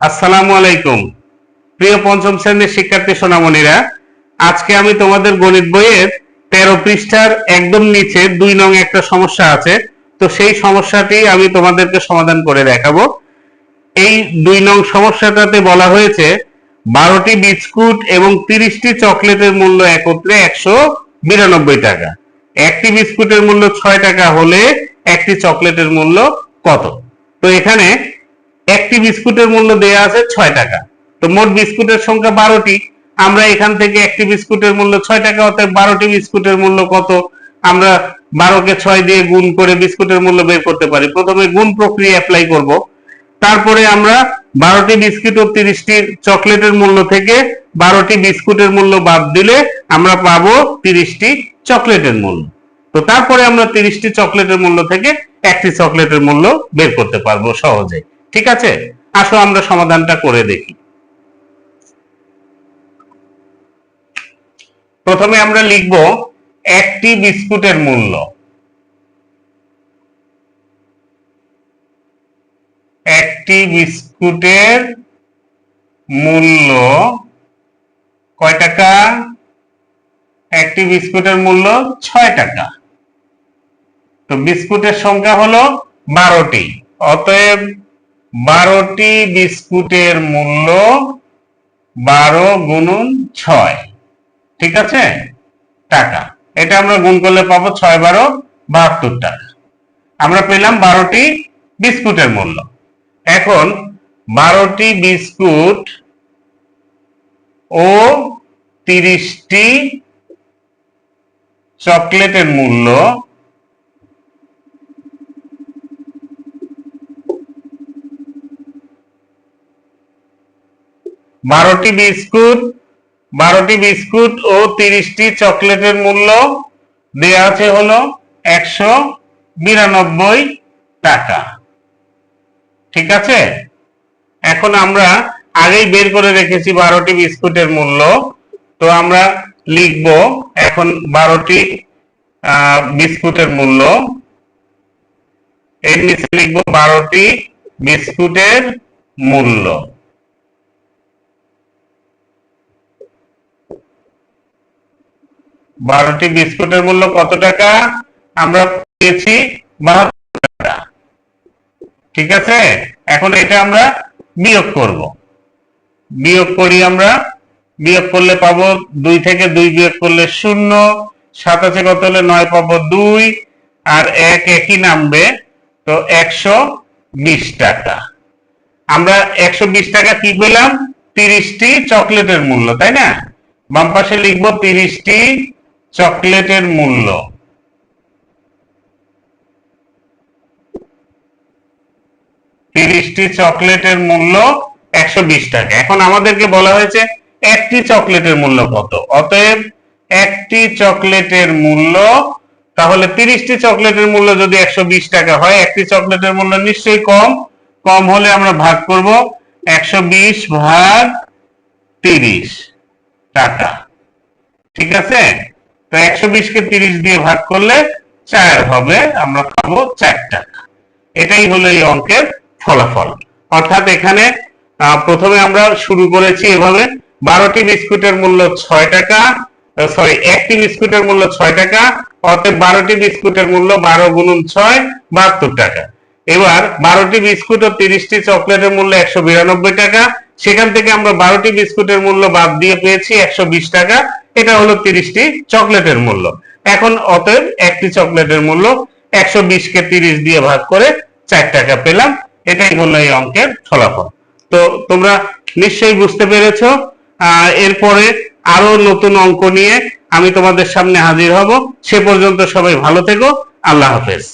আসসালামু আলাইকুম। প্রিয় পঞ্চম শ্রেণির শিক্ষার্থী সোনামণিরা, আজকে আমি তোমাদের গণিত বইয়ের তেরো পৃষ্ঠার একদম নিচে দুই নং একটা সমস্যা আছে, তো সেই সমস্যাটি আমি তোমাদেরকে সমাধান করে দেখাবো। এই দুই নং সমস্যাটাতে বলা হয়েছে, বারোটি বিস্কুট এবং তিরিশটি চকলেটের মূল্য একত্রে একশো বিরানব্বই টাকা। একটি বিস্কুটের মূল্য ছয় টাকা হলে একটি চকলেটের মূল্য কত? তো এখানে একটি বিস্কুটের মূল্য দেয়া আছে ছয় টাকা। তো মোট বিস্কুটের সংখ্যা বারোটি। আমরা এখান থেকে একটি বিস্কুটের মূল্য ছয় টাকা, অতএব বারোটি বিস্কুটের মূল্য কত? আমরা বারোকে ছয় দিয়ে গুণ করে বিস্কুটের মূল্য বের করতে পারি। প্রথমে গুণ প্রক্রিয়া অ্যাপ্লাই করব। তারপরে আমরা বারোটি বিস্কুট ও তিরিশটি চকলেটের মূল্য থেকে বারোটি বিস্কুটের মূল্য বাদ দিলে আমরা পাবো তিরিশটি চকলেটের মূল্য। তো তারপরে আমরা তিরিশটি চকলেটের মূল্য থেকে একটি চকলেটের মূল্য বের করতে পারব সহজে। ঠিক আছে? আসো আমরা সমাধানটা করে দেখি। প্রথমে আমরা লিখব একটি বিস্কুটের মূল্য। একটি বিস্কুটের মূল্য কয় টাকা? একটি বিস্কুটের মূল্য ছয় টাকা। তো বিস্কুটের সংখ্যা হলো বারোটি। অতএব বারোটি বিস্কুটের মূল্য বারো গুণন ছয়। ঠিক আছে? টাকা। এটা আমরা গুণ করলে পাবো ছয় বারো বাহাত্তর টাকা। আমরা পেলাম বারোটি বিস্কুটের মূল্য। এখন বারোটি বিস্কুট ও তিরিশটি চকলেটের মূল্য বারোটি বিস্কুট বারোটি বিস্কুট ও তিরিশটি চকলেটের মূল্য দেয়া আছে হলো একশো বিরানব্বই টাকা। ঠিক আছে? এখন আমরা আগেই বের করে রেখেছি বারোটি বিস্কুটের মূল্য। তো আমরা লিখব এখন বারোটি বিস্কুটের মূল্য। এর নিচে লিখব বারোটি বিস্কুটের মূল্য। বারোটি বিস্কুটের মূল্য কত টাকা? আমরা পেয়েছি ঠিক আছে? এখন এটা আমরা বিয়োগ করব। বিয়োগ করি আমরা। বিয়োগ করলে পাবো দুই থেকে দুই বিয়োগ করলে শূন্য সাত আছে কত হলে নয় পাবো দুই, আর এক একই নামবে তো একশো বিশ টাকা। আমরা একশো বিশ টাকা কি পেলাম? তিরিশটি চকলেটের মূল্য, তাই না? বাম পাশে লিখব তিরিশটি চকলেটের মূল্য। তিরিশটি চকলেটের মূল্য একশো বিশ টাকা। এখন আমাদেরকে বলা হয়েছে একটি চকলেটের মূল্য কত? অতএব একটি চকলেটের মূল্য, তাহলে তিরিশটি চকলেটের মূল্য যদি একশো বিশ টাকা হয়, একটি চকলেটের মূল্য নিশ্চয়ই কম। কম হলে আমরা ভাগ করব একশো বিশ ভাগ তিরিশ টাকা। ঠিক আছে? তো একশো বিশকে তিরিশ দিয়ে ভাগ করলে চার হবে, আমরা পাবো চার টাকা। এটাই হলো এই অঙ্কের ফলাফল। অর্থাৎ এখানে প্রথমে আমরা শুরু করেছি এভাবে, বারোটি বিস্কুটের মূল্য ছয় টাকা সরি একটি বিস্কুটের মূল্য ছয় টাকা অর্থাৎ বারোটি বিস্কুটের মূল্য বারো গুণন ছয়, বাহাত্তর টাকা। এবার বারোটি বিস্কুট ও তিরিশটি চকলেটের মূল্য একশো বিরানব্বই টাকা, সেখান থেকে আমরা বারোটি বিস্কুটের মূল্য বাদ দিয়ে পেয়েছি একশো বিশ টাকা এটা হলো তিরিশটি চকলেটের মূল্য। এখন অতএব একটি চকলেটের মূল্য একশো বিশ কে তিরিশ দিয়ে ভাগ করে চার টাকা পেলাম। এটাই হলো এই অঙ্কের ফলাফল। তো তোমরা নিশ্চয়ই বুঝতে পেরেছ। এরপরে আরও নতুন অঙ্ক নিয়ে আমি তোমাদের সামনে হাজির হব। সে পর্যন্ত সবাই ভালো থেকো। আল্লাহ হাফেজ।